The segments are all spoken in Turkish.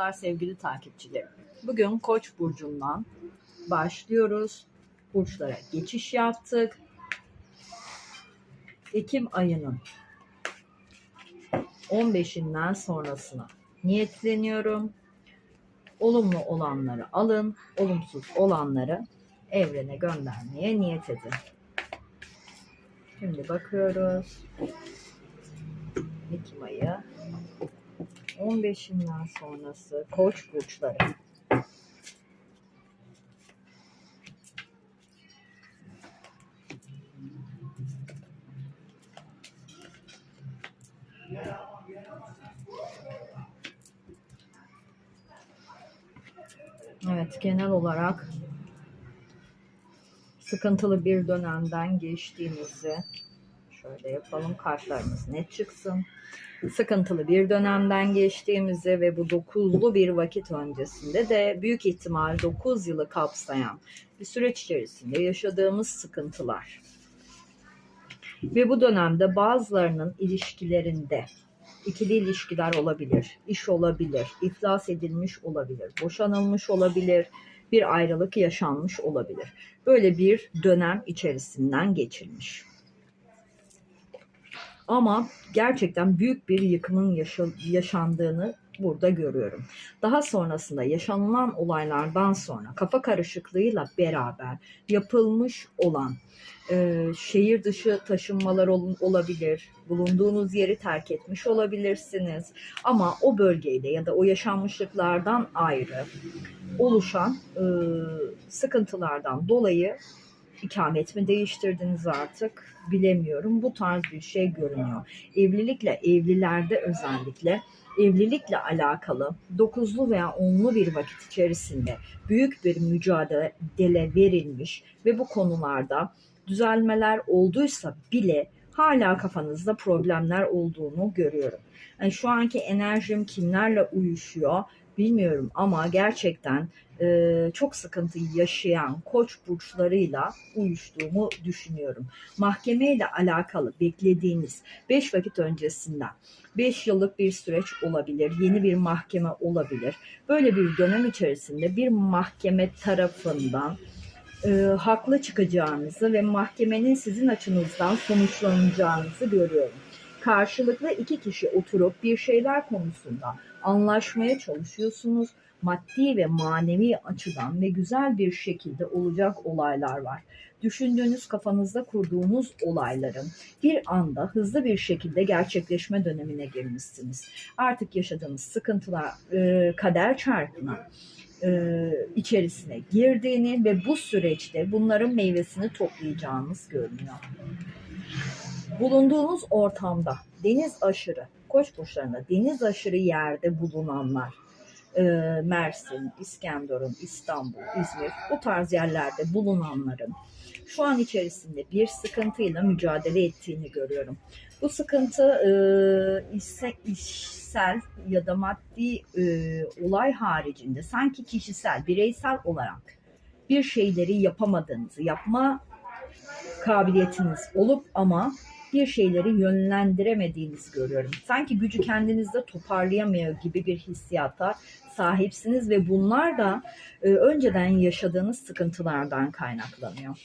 Merhabalar sevgili takipçilerim. Bugün Koç burcundan başlıyoruz. Burçlara geçiş yaptık. Ekim ayının 15'inden sonrasına niyetleniyorum. Olumlu olanları alın, olumsuz olanları evrene göndermeye niyet edin. Şimdi bakıyoruz. Ekim ayı 15'inden sonrası koç burçları. Evet, genel olarak sıkıntılı bir dönemden geçtiğimizi şöyle yapalım kartlarımız net çıksın sıkıntılı bir dönemden geçtiğimizi ve bu dokuzlu bir vakit öncesinde de büyük ihtimal 9 yılı kapsayan bir süreç içerisinde yaşadığımız sıkıntılar ve bu dönemde bazılarının ilişkilerinde ikili ilişkiler olabilir, iş olabilir, iflas edilmiş olabilir, boşanılmış olabilir, bir ayrılık yaşanmış olabilir. Böyle bir dönem içerisinden geçilmiş. Ama gerçekten büyük bir yıkımın yaşandığını burada görüyorum. Daha sonrasında yaşanılan olaylardan sonra kafa karışıklığıyla beraber yapılmış olan e, şehir dışı taşınmalar ol, olabilir, bulunduğunuz yeri terk etmiş olabilirsiniz ama o bölgeyle ya da o yaşanmışlıklardan ayrı oluşan e, sıkıntılardan dolayı ikamet mi değiştirdiniz artık bilemiyorum. Bu tarz bir şey görünüyor. Evlilikle evlilerde özellikle evlilikle alakalı dokuzlu veya onlu bir vakit içerisinde büyük bir mücadele verilmiş ve bu konularda düzelmeler olduysa bile hala kafanızda problemler olduğunu görüyorum. Yani şu anki enerjim kimlerle uyuşuyor bilmiyorum ama gerçekten e, çok sıkıntı yaşayan koç burçlarıyla uyuştuğumu düşünüyorum. Mahkeme ile alakalı beklediğiniz 5 vakit öncesinden 5 yıllık bir süreç olabilir, yeni bir mahkeme olabilir. Böyle bir dönem içerisinde bir mahkeme tarafından e, haklı çıkacağınızı ve mahkemenin sizin açınızdan sonuçlanacağınızı görüyorum. Karşılıklı iki kişi oturup bir şeyler konusunda anlaşmaya çalışıyorsunuz maddi ve manevi açıdan ve güzel bir şekilde olacak olaylar var. Düşündüğünüz kafanızda kurduğunuz olayların bir anda hızlı bir şekilde gerçekleşme dönemine girmişsiniz. Artık yaşadığınız sıkıntılar e, kader çarkına e, içerisine girdiğini ve bu süreçte bunların meyvesini toplayacağınız görünüyor. Bulunduğunuz ortamda deniz aşırı, koç burçlarında deniz aşırı yerde bulunanlar e, Mersin, İskenderun, İstanbul, İzmir bu tarz yerlerde bulunanların şu an içerisinde bir sıkıntıyla mücadele ettiğini görüyorum. Bu sıkıntı e, ise işsel ya da maddi e, olay haricinde sanki kişisel, bireysel olarak bir şeyleri yapamadığınızı, yapma kabiliyetiniz olup ama bir şeyleri yönlendiremediğinizi görüyorum. Sanki gücü kendinizde toparlayamıyor gibi bir hissiyata sahipsiniz ve bunlar da e, önceden yaşadığınız sıkıntılardan kaynaklanıyor.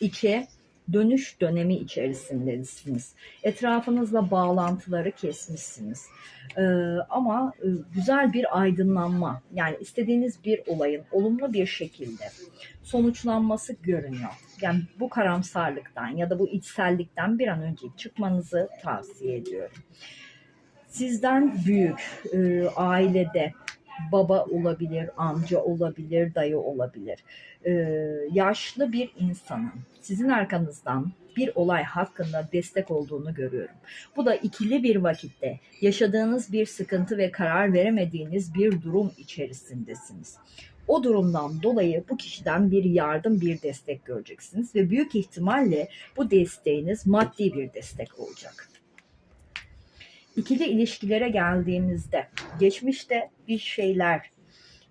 İki, dönüş dönemi içerisindesiniz. Etrafınızla bağlantıları kesmişsiniz. Ee, ama e, güzel bir aydınlanma yani istediğiniz bir olayın olumlu bir şekilde sonuçlanması görünüyor. Yani bu karamsarlıktan ya da bu içsellikten bir an önce çıkmanızı tavsiye ediyorum. Sizden büyük e, ailede baba olabilir, amca olabilir, dayı olabilir. Ee, yaşlı bir insanın sizin arkanızdan bir olay hakkında destek olduğunu görüyorum. Bu da ikili bir vakitte yaşadığınız bir sıkıntı ve karar veremediğiniz bir durum içerisindesiniz. O durumdan dolayı bu kişiden bir yardım, bir destek göreceksiniz ve büyük ihtimalle bu desteğiniz maddi bir destek olacak. İkili ilişkilere geldiğimizde geçmişte bir şeyler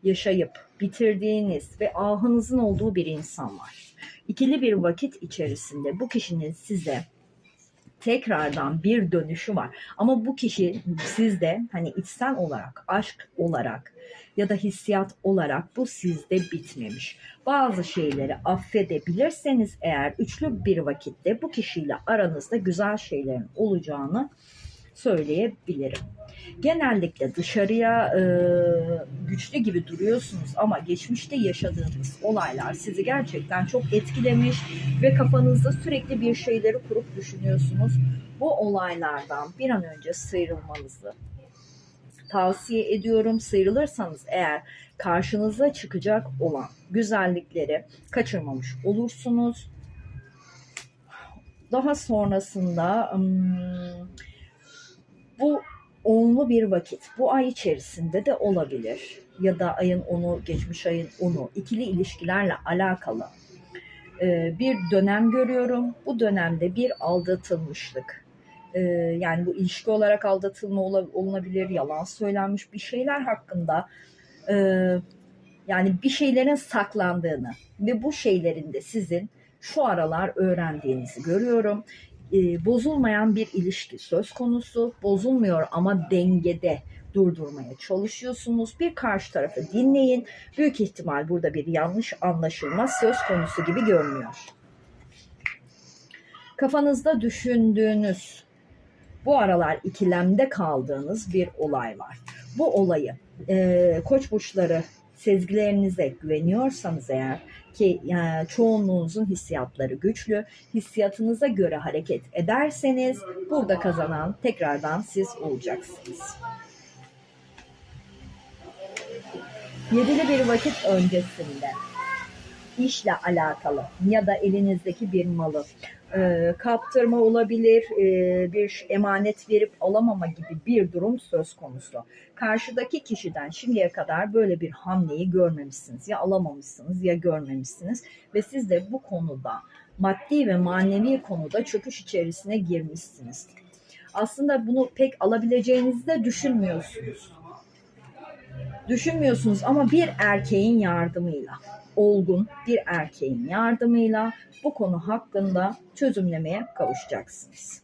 yaşayıp bitirdiğiniz ve ahınızın olduğu bir insan var. İkili bir vakit içerisinde bu kişinin size tekrardan bir dönüşü var. Ama bu kişi sizde hani içsel olarak, aşk olarak ya da hissiyat olarak bu sizde bitmemiş. Bazı şeyleri affedebilirseniz eğer üçlü bir vakitte bu kişiyle aranızda güzel şeylerin olacağını söyleyebilirim. Genellikle dışarıya e, güçlü gibi duruyorsunuz ama geçmişte yaşadığınız olaylar sizi gerçekten çok etkilemiş ve kafanızda sürekli bir şeyleri kurup düşünüyorsunuz. Bu olaylardan bir an önce sıyrılmanızı tavsiye ediyorum. Sıyrılırsanız eğer karşınıza çıkacak olan güzellikleri kaçırmamış olursunuz. Daha sonrasında hmm, onlu bir vakit bu ay içerisinde de olabilir ya da ayın onu geçmiş ayın onu ikili ilişkilerle alakalı e, bir dönem görüyorum. Bu dönemde bir aldatılmışlık e, yani bu ilişki olarak aldatılma olunabilir, yalan söylenmiş bir şeyler hakkında e, yani bir şeylerin saklandığını ve bu şeylerin de sizin şu aralar öğrendiğinizi görüyorum. E, bozulmayan bir ilişki söz konusu. Bozulmuyor ama dengede durdurmaya çalışıyorsunuz. Bir karşı tarafı dinleyin. Büyük ihtimal burada bir yanlış anlaşılma söz konusu gibi görünüyor. Kafanızda düşündüğünüz bu aralar ikilemde kaldığınız bir olay var. Bu olayı e, koç burçları sezgilerinize güveniyorsanız eğer ki yani çoğunluğunuzun hissiyatları güçlü, hissiyatınıza göre hareket ederseniz burada kazanan tekrardan siz olacaksınız. Yedili bir vakit öncesinde işle alakalı ya da elinizdeki bir malı e, kaptırma olabilir, e, bir emanet verip alamama gibi bir durum söz konusu. Karşıdaki kişiden şimdiye kadar böyle bir hamleyi görmemişsiniz. Ya alamamışsınız ya görmemişsiniz ve siz de bu konuda maddi ve manevi konuda çöküş içerisine girmişsiniz. Aslında bunu pek alabileceğinizi de düşünmüyorsunuz. Düşünmüyorsunuz ama bir erkeğin yardımıyla, olgun bir erkeğin yardımıyla bu konu hakkında çözümlemeye kavuşacaksınız.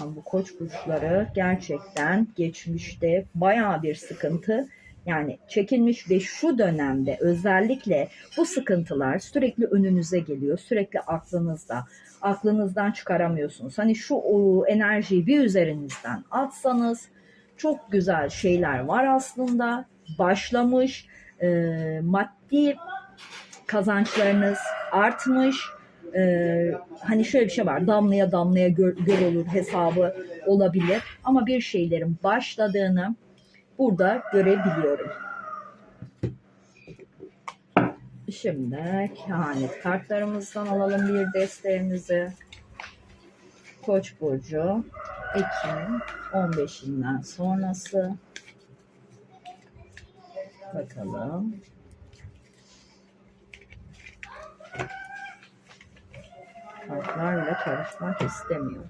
Yani bu koç burçları gerçekten geçmişte bayağı bir sıkıntı yani çekilmiş ve şu dönemde özellikle bu sıkıntılar sürekli önünüze geliyor. Sürekli aklınızda. Aklınızdan çıkaramıyorsunuz. Hani şu enerjiyi bir üzerinizden atsanız çok güzel şeyler var aslında. Başlamış. E, maddi kazançlarınız artmış. Ee, hani şöyle bir şey var damlaya damlaya göl olur hesabı olabilir ama bir şeylerin başladığını burada görebiliyorum. Şimdi kehanet kartlarımızdan alalım bir desteğimizi. Koç burcu Ekim 15'inden sonrası bakalım. kartlarla çalışmak istemiyor.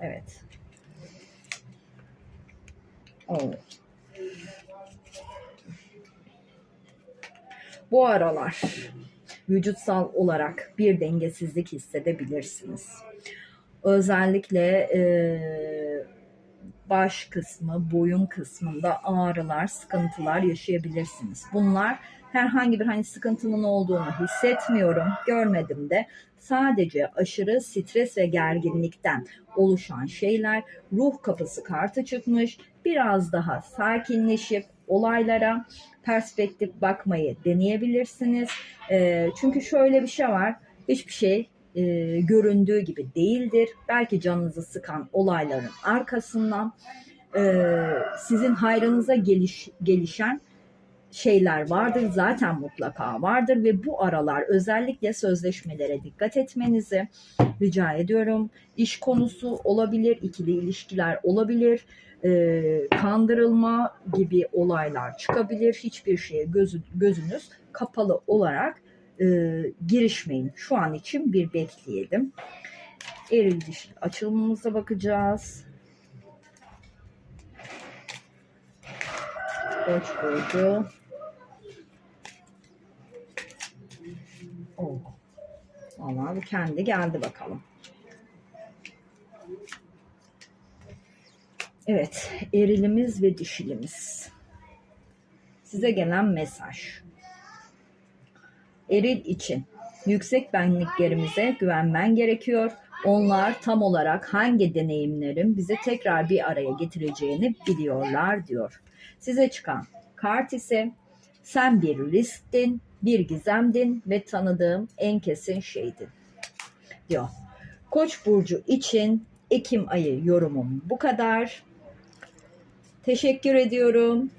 Evet. Oh. Bu aralar vücutsal olarak bir dengesizlik hissedebilirsiniz. Özellikle e, baş kısmı, boyun kısmında ağrılar, sıkıntılar yaşayabilirsiniz. Bunlar herhangi bir hani sıkıntının olduğunu hissetmiyorum, görmedim de. Sadece aşırı stres ve gerginlikten oluşan şeyler ruh kapısı kartı çıkmış. Biraz daha sakinleşip olaylara perspektif bakmayı deneyebilirsiniz. E, çünkü şöyle bir şey var. Hiçbir şey e, göründüğü gibi değildir. Belki canınızı sıkan olayların arkasından e, sizin hayrınıza geliş, gelişen şeyler vardır zaten mutlaka vardır ve bu aralar özellikle sözleşmelere dikkat etmenizi rica ediyorum. İş konusu olabilir, ikili ilişkiler olabilir, e, kandırılma gibi olaylar çıkabilir. Hiçbir şeye gözü, gözünüz kapalı olarak e, girişmeyin. Şu an için bir bekleyelim. Eril dişli açılımımıza bakacağız. Koç burcu Oo. Vallahi kendi geldi bakalım. Evet, erilimiz ve dişilimiz. Size gelen mesaj. Eril için yüksek benliklerimize güvenmen gerekiyor. Onlar tam olarak hangi deneyimlerin bizi tekrar bir araya getireceğini biliyorlar diyor. Size çıkan kart ise sen bir risktin, bir gizemdin ve tanıdığım en kesin şeydin diyor. Koç burcu için Ekim ayı yorumum bu kadar. Teşekkür ediyorum.